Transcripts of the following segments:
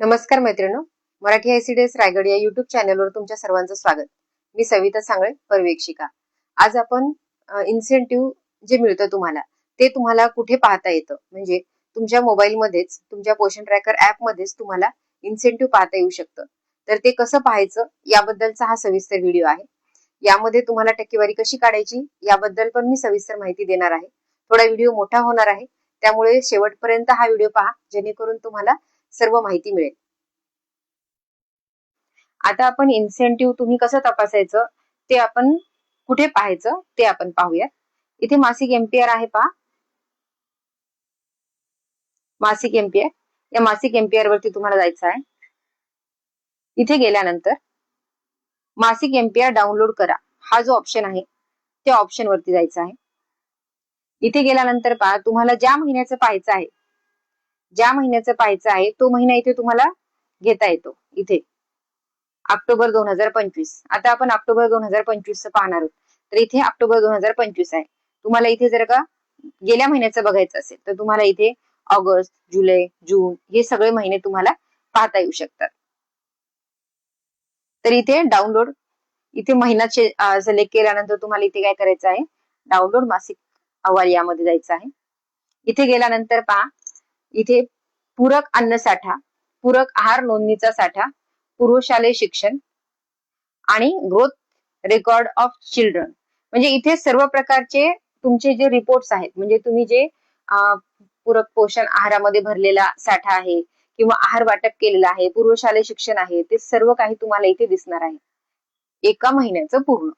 नमस्कार मैत्रिणी मराठी आयसीडीएस रायगड या युट्यूब चॅनलवर तुमच्या सर्वांचं स्वागत. मी सविता सांगळे पर्यवेक्षिका. आज आपण इन्सेंटिव्ह जे मिळतं तुम्हाला ते तुम्हाला कुठे पाहता येतं? म्हणजे तुमच्या मोबाईलमध्येच तुमच्या पोषण ट्रॅकर ऍप मध्येच तुम्हाला इन्सेंटिव्ह पाहता येऊ शकतं. तर ते कसं पाहायचं? याबद्दलचा हा सविस्तर व्हिडिओ आहे. यामध्ये तुम्हाला टक्केवारी कशी काढायची? याबद्दल पण मी सविस्तर माहिती देणार आहे. थोडा व्हिडिओ मोठा होणार आहे. त्यामुळे शेवटपर्यंत हा व्हिडिओ पहा जेणेकरून तुम्हाला सर्व माहिती मिळेल. आता आपण इन्सेंटिव्ह तुम्ही कसं तपासायचं? ते आपण कुठे पाहायचं? ते आपण पाहूयात. इथे मासिक एमपीआर आहे पहा. मासिक एमपीआर या मासिक एमपीआर वरती तुम्हाला जायचं आहे. इथे गेल्यानंतर मासिक एमपीआर डाउनलोड करा. हा जो ऑप्शन आहे त्या ऑप्शन वरती जायचं आहे. इथे गेल्यानंतर पहा तुम्हाला ज्या महिन्याचं पाहायचं आहे ज्या महिन्याचं पाहायचं आहे तो महिना इथे तुम्हाला घेता येतो इथे. ऑक्टोबर दोन हजार पंचवीस. आता आपण ऑक्टोबर दोन हजार पंचवीस पाहणार आहोत. तर इथे ऑक्टोबर दोन हजार पंचवीस आहे. तुम्हाला इथे जर का गेल्या महिन्याचं बघायचं असेल तर तुम्हाला इथे ऑगस्ट जुलै जून हे सगळे महिने तुम्हाला पाहता येऊ शकतात. तर इथे डाउनलोड इथे महिना सिलेक्ट केल्यानंतर तुम्हाला इथे काय करायचं आहे? डाउनलोड मासिक अहवाल यामध्ये जायचं आहे. इथे गेल्यानंतर पहा इथे पूरक अन्न साठा पूरक आहार नोंदणीचा साठा पुरुषालय शिक्षण आणि ग्रोथ रेकॉर्ड ऑफ चिल्ड्रन म्हणजे इथे सर्व प्रकारचे तुमचे जे रिपोर्ट्स आहेत म्हणजे तुम्ही जे पूरक पोषण आहारामध्ये भरलेला साठा आहे किंवा आहार वाटप केलेला आहे पूर्वशालेय शिक्षण आहे ते सर्व काही तुम्हाला इथे दिसणार आहे. एका महिन्याचं पूर्ण.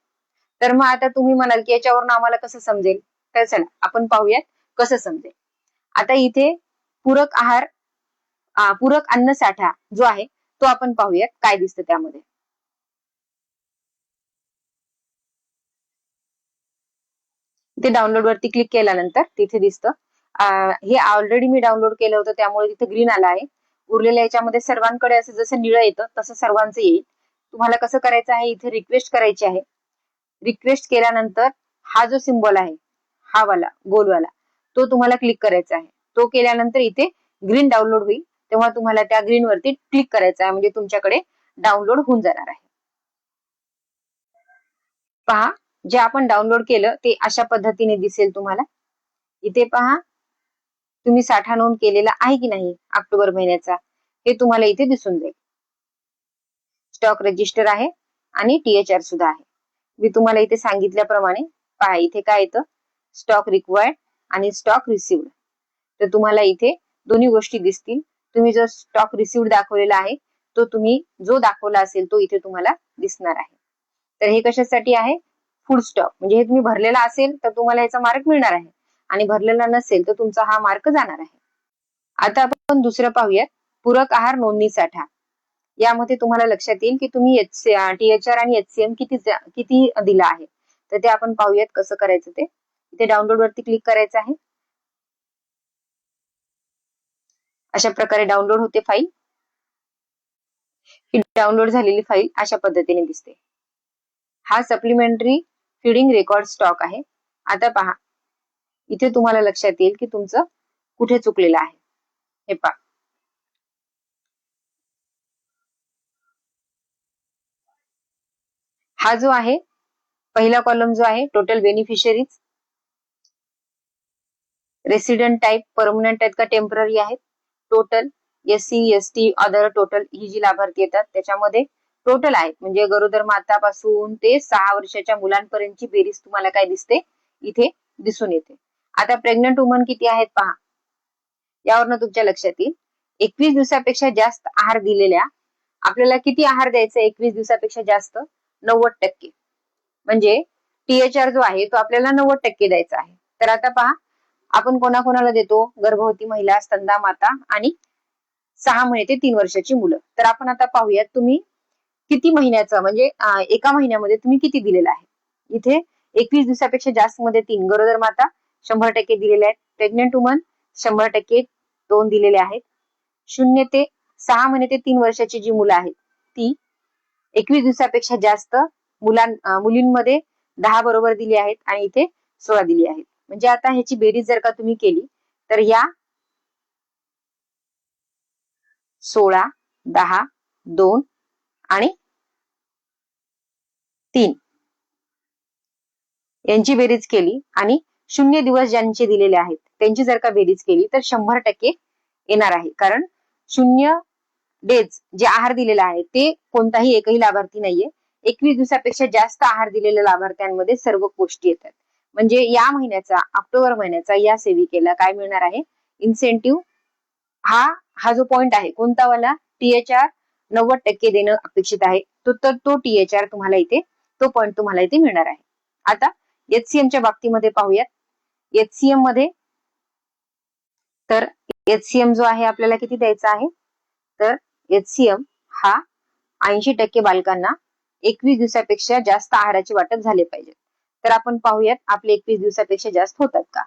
तर मग आता तुम्ही म्हणाल की याच्यावरून आम्हाला कसं समजेल? तर चला आपण पाहूयात कसं समजेल. आता इथे पूरक आहार पूरक अन्न साठा जो आहे तो आपण पाहूयात. काय दिसतं त्यामध्ये? ते डाउनलोड वरती क्लिक केल्यानंतर तिथे दिसतं. हे ऑलरेडी मी डाउनलोड केलं होतं त्यामुळे तिथे ग्रीन आला आहे. उरलेल्या याच्यामध्ये सर्वांकडे असं जसं निळं येतं तसं सर्वांचं येईल. तुम्हाला कसं करायचं आहे इथे रिक्वेस्ट करायची आहे. रिक्वेस्ट केल्यानंतर हा जो सिम्बॉल आहे हा वाला गोलवाला तो तुम्हाला क्लिक करायचा आहे. तो केल्यानंतर इथे ग्रीन डाउनलोड होईल. तेव्हा तुम्हाला त्या ग्रीन वरती क्लिक करायचं आहे. म्हणजे तुमच्याकडे डाउनलोड होऊन जाणार आहे. पहा जे आपण डाउनलोड केलं ते अशा पद्धतीने दिसेल तुम्हाला. इथे पहा तुम्ही साठा नोंद केलेला आहे की नाही ऑक्टोबर महिन्याचा हे तुम्हाला इथे दिसून जाईल. स्टॉक रजिस्टर आहे आणि टीएचआर सुद्धा आहे. मी तुम्हाला इथे सांगितल्याप्रमाणे पहा इथे काय येतं? स्टॉक रिक्वायर्ड आणि स्टॉक रिसिव्ड तर तुम्हाला इथे दोन्ही गोष्टी दिसतील. तुम्ही जो स्टॉक रिसिव्ह दाखवलेला आहे तो तुम्ही जो दाखवला असेल तो इथे तुम्हाला दिसणार आहे. तर हे कशासाठी आहे? फूड स्टॉक म्हणजे हे तुम्ही भरलेला असेल तर तुम्हाला याचा मार्क मिळणार आहे. आणि भरलेला नसेल तर तुमचा हा मार्क जाणार आहे. आता आपण दुसरं पाहूयात. पूरक आहार नोंदणी साठा. यामध्ये तुम्हाला लक्षात येईल की तुम्ही एच टीएचआर आणि एचसीएम किती किती दिला आहे. तर ते आपण पाहूयात कसं करायचं ते. इथे डाउनलोड वरती क्लिक करायचं आहे. अशा प्रकारे डाउनलोड होते फाईल ही डाउनलोड झालेली फाईल अशा पद्धतीने दिसते. हा सप्लिमेंटरी फिडिंग रेकॉर्ड स्टॉक आहे. आता पहा. इथे तुम्हाला लक्षात येईल की तुमचं कुठे चुकलेलं आहे. हे पहा. हा जो आहे पहिला कॉलम जो आहे total beneficiaries resident type permanent आहेत का टेंपररी आहेत? Total S C S T other total ही जी लाभार्थी येतात त्याच्यामध्ये टोटल आहेत म्हणजे गरोदर मातापासून ते सहा वर्षाच्या मुलांपर्यंतची बेरीज तुम्हाला काय दिसते? इथे दिसून येते. आता प्रेग्नंट वुमन किती आहेत पहा. यावरनं तुमच्या लक्षात येईल. एकवीस दिवसापेक्षा जास्त आहार दिलेल्या आपल्याला किती आहार द्यायचा एकवीस दिवसापेक्षा जास्त? नव्वद टक्के. म्हणजे टीएचआर जो आहे तो आपल्याला नव्वद टक्के द्यायचा आहे. तर आता पहा आपण कोणाकोणाला देतो? गर्भवती महिला स्तंदा माता आणि सहा महिने ते तीन वर्षाची मुलं. तर आपण आता पाहूयात तुम्ही किती महिन्याचं म्हणजे एका महिन्यामध्ये तुम्ही किती दिलेलं आहे? इथे एकवीस दिवसापेक्षा जास्त मध्ये तीन. गरोदर माता शंभर टक्के दिलेल्या आहेत. प्रेग्नेंट वुमन शंभर टक्के दोन दिलेले आहेत. शून्य ते सहा महिने ते तीन वर्षाची जी मुलं आहेत ती एकवीस दिवसापेक्षा जास्त मुलां मुलींमध्ये दहा बरोबर दिली आहेत आणि इथे सोळा दिली आहेत. म्हणजे आता ह्याची बेरीज जर का तुम्ही केली तर या सोळा दहा दोन आणि तीन. यांची बेरीज केली आणि शून्य दिवस ज्यांचे दिलेले आहेत त्यांची जर का बेरीज केली तर शंभर टक्के येणार आहे. कारण शून्य डेज जे आहार दिलेला आहे ते कोणताही एकही लाभार्थी नाहीये. एकवीस दिवसापेक्षा जास्त आहार दिलेल्या लाभार्थ्यांमध्ये सर्व गोष्टी येतात. म्हणजे या महिन्याचा ऑक्टोबर महिन्याचा या सेविकेला काय मिळणार आहे? इन्सेंटिव्ह हा हा जो पॉइंट आहे कोणता वाला? टीएचआर नव्वद टक्के देणं अपेक्षित आहे. तो तर तो टीएचआर तुम्हाला इथे तो पॉइंट तुम्हाला इथे मिळणार आहे. आता एचसीएमच्या बाबतीमध्ये पाहूयात. एचसीएममध्ये तर एचसीएम जो आहे आपल्याला किती द्यायचा आहे? तर एचसीएम हा ऐंशी टक्के बालकांना एकवीस दिवसापेक्षा जास्त आहाराचे वाटप झाले पाहिजे. तर आपण पाहूयात आपले एकवीस दिवसापेक्षा जास्त होतात का?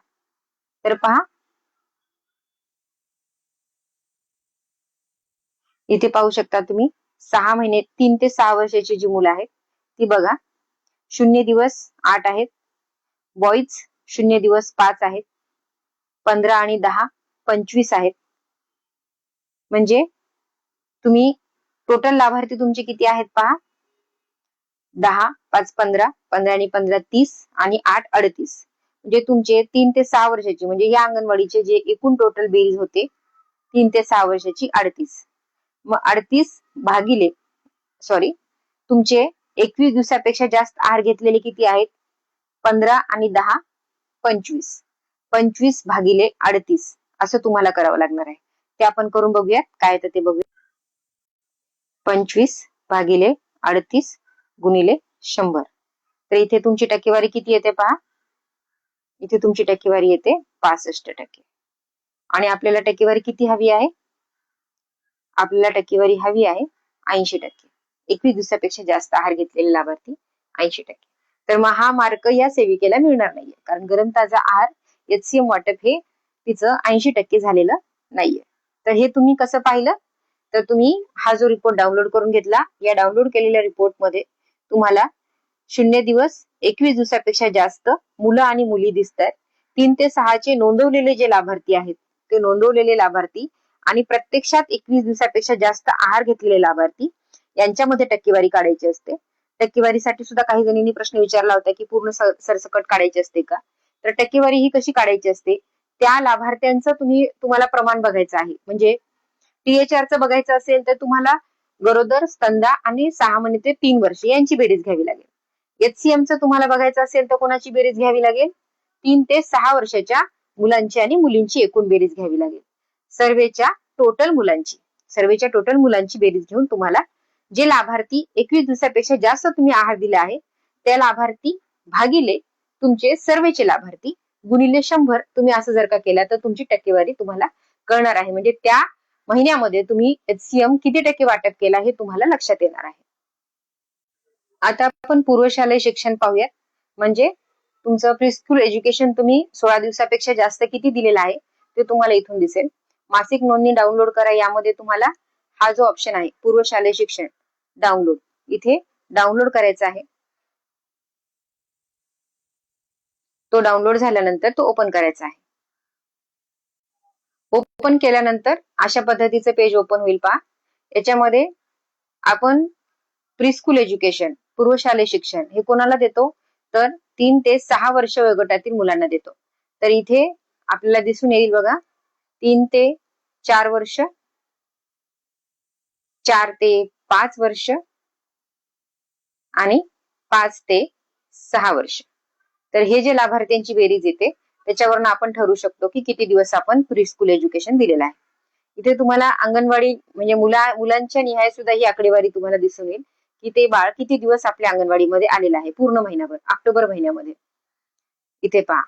तर पहा. इथे पाहू शकता तुम्ही सहा महिने तीन ते सहा वर्षाची जी मुलं आहेत ती बघा. शून्य दिवस आठ आहेत. बॉईज शून्य दिवस पाच आहेत. पंधरा आणि दहा पंचवीस आहेत. म्हणजे तुम्ही टोटल लाभार्थी तुमचे किती आहेत पहा? दहा पाच पंधरा पंधरा आणि पंधरा तीस आणि आठ अडतीस. म्हणजे तुमचे तीन ते सहा वर्षाची म्हणजे या अंगणवाडीचे जे एकूण टोटल बेरीज होते तीन ते सहा वर्षाची अडतीस. मग अडतीस भागिले सॉरी तुमचे एकवीस दिवसापेक्षा जास्त आहार घेतलेले किती आहेत? पंधरा आणि दहा पंचवीस. पंचवीस भागिले अडतीस असं तुम्हाला करावं लागणार आहे. ते आपण करून बघूयात काय येतं ते बघूया पंचवीस भागिले अडतीस गुणिले शंभर. तर इथे तुमची टक्केवारी किती येते पहा? इथे तुमची टक्केवारी येते पासष्ट टक्के. आणि आपल्याला टक्केवारी किती हवी आहे? आपल्याला टक्केवारी हवी आहे ऐंशी टक्के. एकवीस दिवसापेक्षा जास्त आहार घेतलेले लाभार्थी ऐंशी टक्के. तर मग हा मार्क या सेविकेला मिळणार नाहीये. कारण गरम ताजा आहार एचसीएम वाटप हे तिचं ऐंशी टक्के झालेलं नाहीये. तर हे तुम्ही कसं पाहिलं? तर तुम्ही हा जो रिपोर्ट डाउनलोड करून घेतला या डाउनलोड केलेल्या रिपोर्टमध्ये तुम्हाला शून्य दिवस एकवीस दिवसापेक्षा जास्त मुलं आणि मुली दिसत आहेत तीन ते सहाचे नोंदवलेले जे लाभार्थी आहेत ते नोंदवलेले लाभार्थी आणि प्रत्यक्षात एकवीस दिवसापेक्षा जास्त आहार घेतलेले लाभार्थी यांच्यामध्ये टक्केवारी काढायची असते. टक्केवारीसाठी सुद्धा काही जणींनी प्रश्न विचारला होता की पूर्ण सरसकट काढायची असते का? तर टक्केवारी ही कशी काढायची असते? त्या लाभार्थ्यांचं तुम्ही तुम्हाला प्रमाण बघायचं आहे. म्हणजे टीएचआरचं बघायचं असेल तर तुम्हाला गरोदर स्तंदा आणि सहा महिने ते तीन वर्ष यांची बेरीज घ्यावी लागेल. एचसीएमचं तुम्हाला बघायचं असेल तर कोणाची बेरीज घ्यावी लागेल? तीन ते सहा वर्षाच्या मुलांची आणि मुलींची एकूण बेरीज घ्यावी लागेल. सर्वेच्या टोटल मुलांची सर्वेच्या टोटल मुलांची बेरीज घेऊन तुम्हाला जे लाभार्थी एकवीस दिवसापेक्षा जास्त तुम्ही आहार दिले आहे त्या लाभार्थी भागिले तुमचे सर्वेचे लाभार्थी गुणिले शंभर. तुम्ही असं जर का केला तर तुमची टक्केवारी तुम्हाला कळणार आहे. म्हणजे त्या महिन्यामध्ये तुम्ही एचसीएम किती टक्के वाटप केला हे तुम्हाला लक्षात येणार आहे. आता आपण पूर्वशालेय शिक्षण पाहूयात. म्हणजे तुमचं प्रिस्कूल एज्युकेशन तुम्ही सोळा दिवसापेक्षा जास्त किती दिलेलं आहे ते तुम्हाला इथून दिसेल. मासिक नोंदणी डाउनलोड करा यामध्ये तुम्हाला हा जो ऑप्शन आहे पूर्वशालेय शिक्षण डाउनलोड इथे डाउनलोड करायचा आहे. तो डाउनलोड झाल्यानंतर तो ओपन करायचा आहे. ओपन केल्यानंतर अशा पद्धतीचं पेज ओपन होईल पहा. याच्यामध्ये आपण प्रिस्कूल एज्युकेशन पूर्वशालेय शिक्षण हे कोणाला देतो? तर तीन ते सहा वर्ष वयोगटातील मुलांना देतो. तर इथे आपल्याला दिसून येईल बघा. तीन ते चार वर्ष चार ते पाच वर्ष आणि पाच ते सहा वर्ष. तर हे जे लाभार्थ्यांची बेरीज येते त्याच्यावरून आपण ठरवू शकतो की किती दिवस आपण प्री स्कूल एज्युकेशन दिलेलं आहे. इथे तुम्हाला अंगणवाडी म्हणजे मुला मुलांच्या निहाय सुद्धा ही आकडेवारी तुम्हाला दिसून येईल की ते बाळ किती दिवस आपल्या अंगणवाडीमध्ये आलेलं आहे पूर्ण महिनाभर ऑक्टोबर महिन्यामध्ये. इथे पहा.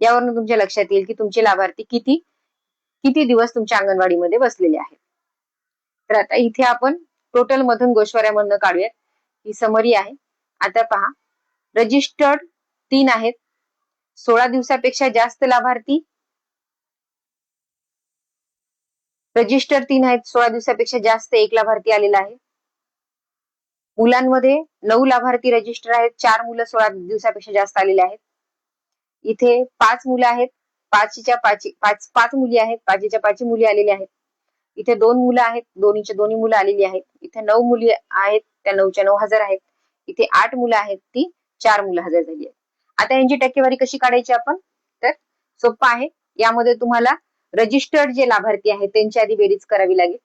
यावरून तुमच्या लक्षात येईल की तुमचे लाभार्थी किती किती दिवस तुमच्या अंगणवाडीमध्ये बसलेले आहेत. तर आता इथे आपण टोटल मधून गोश्वाऱ्यामधनं काढूयात. ही समरी आहे. आता पहा. रजिस्टर्ड तीन आहेत. सोळा दिवसापेक्षा जास्त लाभार्थी? रजिस्टर तीन आहेत. सोळा दिवसापेक्षा जास्त एक लाभार्थी आलेला आहे. मुलांमध्ये नऊ लाभार्थी रजिस्टर आहेत. चार मुलं सोळा दिवसापेक्षा जास्त आलेले आहेत. इथे पाच मुलं आहेत. पाचच्या पाच पाच पाच मुली आहेत. पाचच्या पाच मुली आलेल्या आहेत. इथे दोन मुलं आहेत. दोन्हीच्या दोन्ही मुलं आलेली आहेत. इथे नऊ मुली आहेत. त्या नऊच्या नऊ हजार आहेत. इथे आठ मुलं आहेत. ती चार मुलं हजर झाली आहेत. आता यांची टक्केवारी कशी काढायची आपण? तर सोपं आहे. यामध्ये तुम्हाला रजिस्टर्ड जे लाभार्थी आहेत त्यांची आधी बेरीज करावी लागेल.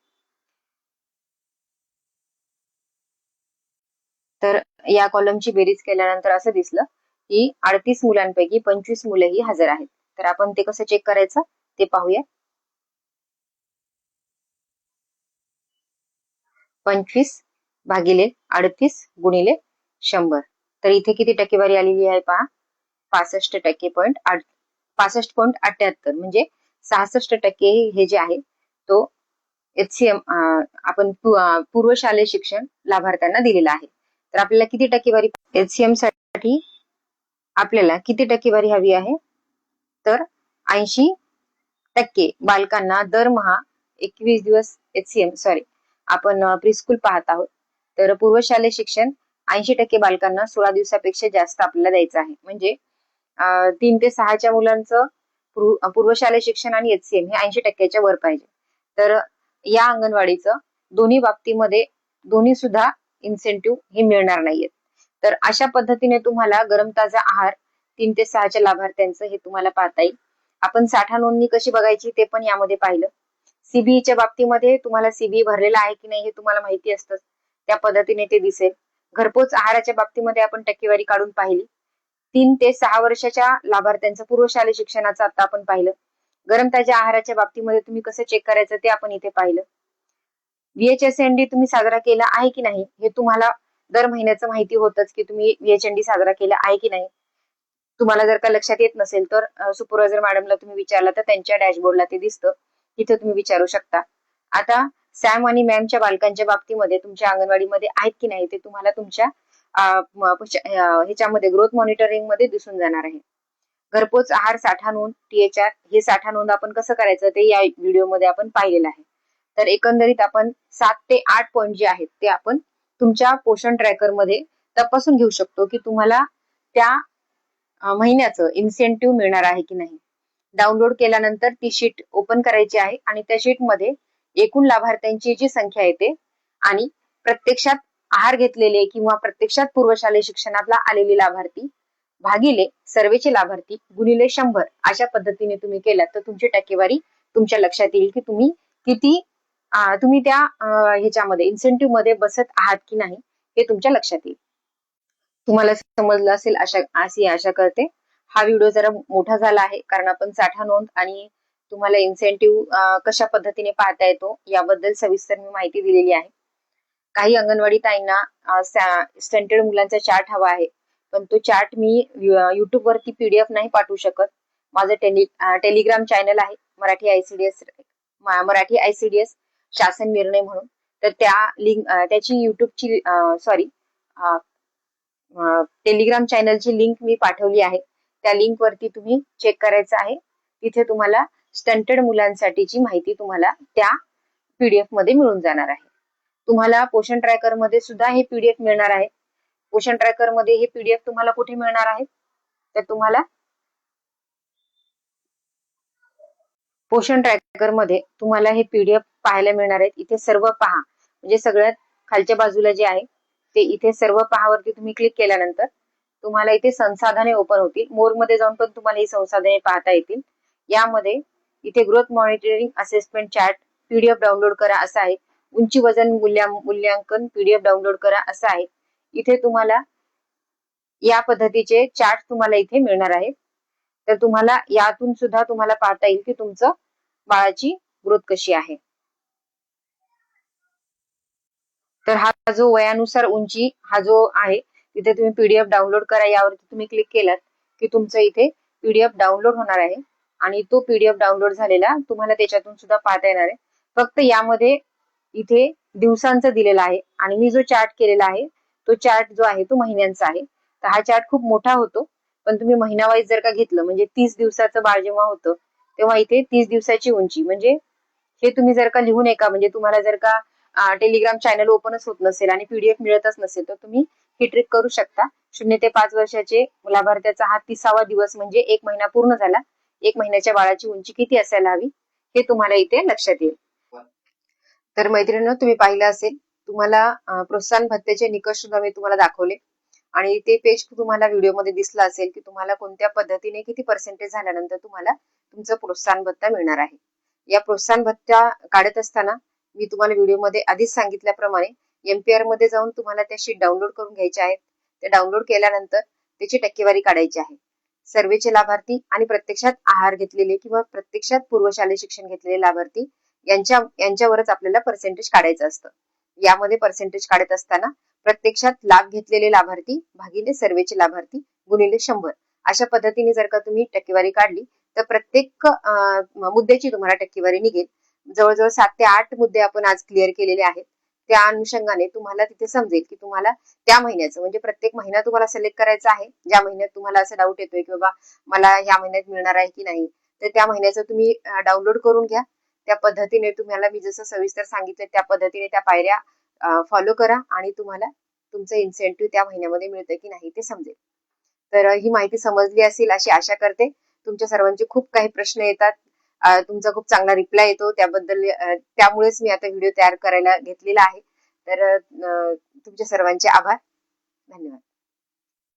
तर या कॉलमची बेरीज केल्यानंतर असं दिसलं की अडतीस मुलांपैकी पंचवीस मुलं ही हजर आहेत. तर आपण ते कसं चेक करायचं? ते पाहूया. पंचवीस भागिले अडतीस गुणिले शंभर. तर इथे किती टक्केवारी आलेली आहे पहा. पासष्ट टक्के पॉईंट आठ पासष्ट पॉईंट अठ्याहत्तर म्हणजे सहासष्ट टक्के हे जे आहे तो एच आपण पूर्व शालेय शिक्षण लाभार्थ्यांना दिलेलं आहे. तर आपल्याला किती टक्केवारी एचसीएमसाठी आपल्याला किती टक्केवारी हवी आहे? तर ऐंशी टक्के बालकांना दरमहा एकवीस दिवस एच सॉरी आपण प्रीस्कूल पाहत आहोत. तर पूर्वशालेय शिक्षण ऐंशी टक्के बालकांना सोळा दिवसापेक्षा जास्त आपल्याला द्यायचं आहे. म्हणजे तीन ते सहाच्या मुलांचं पूर्वशालेय शिक्षण आणि एच हे ऐंशी टक्क्याच्या वर पाहिजे. तर या अंगणवाडीचं दोन्ही बाबतीमध्ये दोन्ही सुद्धा इन्सेंटिव्ह हे मिळणार नाहीयेत. तर अशा पद्धतीने तुम्हाला गरम ताजा आहार तीन ते सहाच्या लाभार्थ्यांचं हे तुम्हाला पाहता येईल. आपण साठा नोंदणी कशी बघायची ते पण यामध्ये पाहिलं. सीबीईच्या बाबतीमध्ये तुम्हाला सीबीई भरलेला आहे की नाही हे तुम्हाला माहिती असतं. त्या पद्धतीने ते दिसेल. घरपोच आहाराच्या बाबतीमध्ये आपण टक्केवारी काढून पाहिली. तीन ते सहा वर्षाच्या लाभार्थ्यांचं पूर्वशालेय शिक्षणाचं आता आपण पाहिलं. गरम ताज्या आहाराच्या बाबतीमध्ये तुम्ही कसं चेक करायचं ते आपण इथे पाहिलं. व्हीएचएसएनडी तुम्ही साजरा केला आहे की नाही हे तुम्हाला दर महिन्याचं माहिती होतच की तुम्ही व्हीएचएनडी साजरा केला आहे की नाही. तुम्हाला जर का लक्षात येत नसेल तर सुपरवायझर मॅडमला तुम्ही विचारला तर त्यांच्या डॅशबोर्डला ते दिसतं. तिथे तुम्ही विचारू शकता. आता सॅम आणि मॅमच्या बालकांच्या बाबतीमध्ये तुमच्या अंगणवाडीमध्ये आहेत की नाही ते तुम्हाला तुमच्या ह्याच्यामध्ये ग्रोथ मॉनिटरिंगमध्ये दिसून जाणार आहे. घरपोच आहार साठा नोंद टीएचआर हे साठा नोंद आपण कसं करायचं ते या व्हिडिओमध्ये आपण पाहिलेलं आहे. तर एकंदरीत आपण सात ते आठ पॉईंट जे आहेत ते आपण तुमच्या पोषण ट्रॅकरमध्ये तपासून घेऊ शकतो की तुम्हाला त्या महिन्याचं इन्सेंटिव्ह मिळणार आहे की नाही. डाउनलोड केल्यानंतर ती शीट ओपन करायची आहे आणि त्या शीटमध्ये एकूण लाभार्थ्यांची जी संख्या येते आणि प्रत्यक्षात आहार घेतलेले किंवा प्रत्यक्षात पूर्वशालेय शिक्षणातला आलेले लाभार्थी भागिले सर्वेचे लाभार्थी गुणिले शंभर अशा पद्धतीने तुम्ही केलात तर तुमची टक्केवारी तुमच्या लक्षात येईल की तुम्ही किती तुम्ही त्या ह्याच्यामध्ये इन्सेंटिव्हमध्ये बसत आहात की नाही हे तुमच्या लक्षात येईल. तुम्हाला समजलं असेल अशा अशी आशा करते. हा व्हिडिओ जरा मोठा झाला आहे कारण आपण साठा नोंद आणि तुम्हाला इन्सेंटिव्ह कशा पद्धतीने पाहता येतो याबद्दल सविस्तर मी माहिती दिलेली आहे. काही अंगणवाडी ताईंना स्टंटेड मुलांचा चार्ट हवा आहे. पण तो चार्ट मी युट्यूब वरती पीडीएफ नाही पाठवू शकत. माझं टेली टेलिग्राम चॅनल आहे मराठी आयसीडीएस मराठी आयसीडीएस शासन निर्णय म्हणून. तर त्या लिंक त्याची युट्यूबची सॉरी टेलिग्राम चॅनलची लिंक मी पाठवली आहे. त्या लिंक वरती तुम्ही चेक करायचं आहे. तिथे तुम्हाला स्टंटेड मुलांसाठीची माहिती तुम्हाला त्या पीडीएफमध्ये मिळून जाणार आहे. तुम्हाला पोषण ट्रॅकरमध्ये सुद्धा हे पीडीएफ मिळणार आहे. पोषण ट्रॅकरमध्ये हे पीडीएफ तुम्हाला कुठे मिळणार आहे? तर तुम्हाला पोषण ट्रॅकरमध्ये तुम्हाला हे पीडीएफ पाहायला मिळणार आहेत. इथे सर्व पहा. म्हणजे सगळ्यात खालच्या बाजूला जे आहे ते इथे सर्व पहावरती तुम्ही क्लिक केल्यानंतर तुम्हाला इथे संसाधने ओपन होतील. मोरमध्ये जाऊन पण तुम्हाला ही संसाधने पाहता येतील. यामध्ये इथे growth monitoring assessment chart PDF download करा असं आहे. उंची वजन मूल्या मूल्यांकन पीडीएफ डाउनलोड करा असं आहे. इथे तुम्हाला या पद्धतीचे चार्ट तुम्हाला इथे मिळणार आहेत. तर तुम्हाला यातून सुद्धा तुम्हाला पाहता येईल की तुमचं बाळाची ग्रोथ कशी आहे. तर हा जो वयानुसार उंची हा जो आहे तिथे तुम्ही पीडीएफ डाउनलोड करा. यावरती तुम्ही क्लिक केलात की तुमचं इथे पीडीएफ डाउनलोड होणार आहे. आणि तो पीडीएफ डाउनलोड झालेला तुम्हाला त्याच्यातून सुद्धा पाहता येणार आहे. फक्त यामध्ये इथे दिवसांचं दिलेलं आहे. आणि मी जो चार्ट केलेला आहे तो चार्ट जो आहे तो महिन्यांचा आहे. तर हा चार्ट खूप मोठा होतो. पण तुम्ही महिना वाईज जर का घेतलं म्हणजे तीस दिवसाचं बाळ जेव्हा होतं तेव्हा इथे तीस दिवसाची उंची. म्हणजे हे तुम्ही जर का लिहून एका म्हणजे तुम्हाला जर का टेलिग्राम चॅनल ओपनच होत नसेल आणि पीडीएफ मिळतच नसेल तर तुम्ही ही ट्रिक करू शकता. शून्य ते पाच वर्षाचे लाभार्थ्याचा हा तिसावा दिवस म्हणजे एक महिना पूर्ण झाला. एक महिन्याच्या बाळाची उंची किती असायला हवी हे तुम्हाला इथे लक्षात येईल. तर मैत्रिणींनो तुम्ही पाहिलं असेल तुम्हाला प्रोत्साहन भत्त्याचे निकष सुद्धा मी तुम्हाला दाखवले. आणि ते पेज तुम्हाला व्हिडिओमध्ये दिसलं असेल की तुम्हाला कोणत्या पद्धतीने किती पर्सेंटेज झाल्यानंतर तुम्हाला तुमचं प्रोत्साहन भत्ता मिळणार आहे. या प्रोत्साहन भत्ता काढत असताना मी तुम्हाला व्हिडिओमध्ये आधीच सांगितल्याप्रमाणे एमपीआरमध्ये जाऊन तुम्हाला त्या शीट डाउनलोड करून घ्यायच्या आहेत. ते डाउनलोड केल्यानंतर त्याची टक्केवारी काढायची आहे. सर्वेचे लाभार्थी आणि प्रत्यक्षात आहार घेतलेले किंवा प्रत्यक्षात पूर्वशालेय शिक्षण घेतलेले लाभार्थी यांच्या यांच्यावरच आपल्याला पर्सेंटेज काढायचं असतं. यामध्ये पर्सेंटेज काढत असताना प्रत्यक्षात लाभ घेतलेले लाभार्थी भागिले सर्वेचे लाभार्थी गुणिले शंभर. अशा पद्धतीने जर का तुम्ही टक्केवारी काढली तर प्रत्येक मुद्द्याची तुम्हाला टक्केवारी निघेल. जवळजवळ सात ते आठ मुद्दे आपण आज क्लिअर केलेले आहेत. त्या अनुषंगाने तुम्हाला तिथे समजेल की तुम्हाला त्या महिन्याचं म्हणजे प्रत्येक महिना तुम्हाला सिलेक्ट करायचा आहे. ज्या महिन्यात तुम्हाला असं डाऊट येतोय की बाबा मला ह्या महिन्यात मिळणार आहे की नाही तर त्या महिन्याचं तुम्ही डाउनलोड करून घ्या. त्या पद्धतीने तुम्हाला मी जसं सविस्तर सांगितलं त्या पद्धतीने त्या पायऱ्या फॉलो करा आणि तुम्हाला तुमचं इन्सेंटिव्ह त्या महिन्यामध्ये मिळतं की नाही ते समजेल. तर ही माहिती समजली असेल अशी आशा करते. तुमच्या सर्वांचे खूप काही प्रश्न येतात. तुमचा खूप चांगला रिप्लाय येतो. त्याबद्दल त्यामुळेच मी आता व्हिडिओ तयार करायला घेतलेला आहे. तर तुमच्या सर्वांचे आभार. धन्यवाद.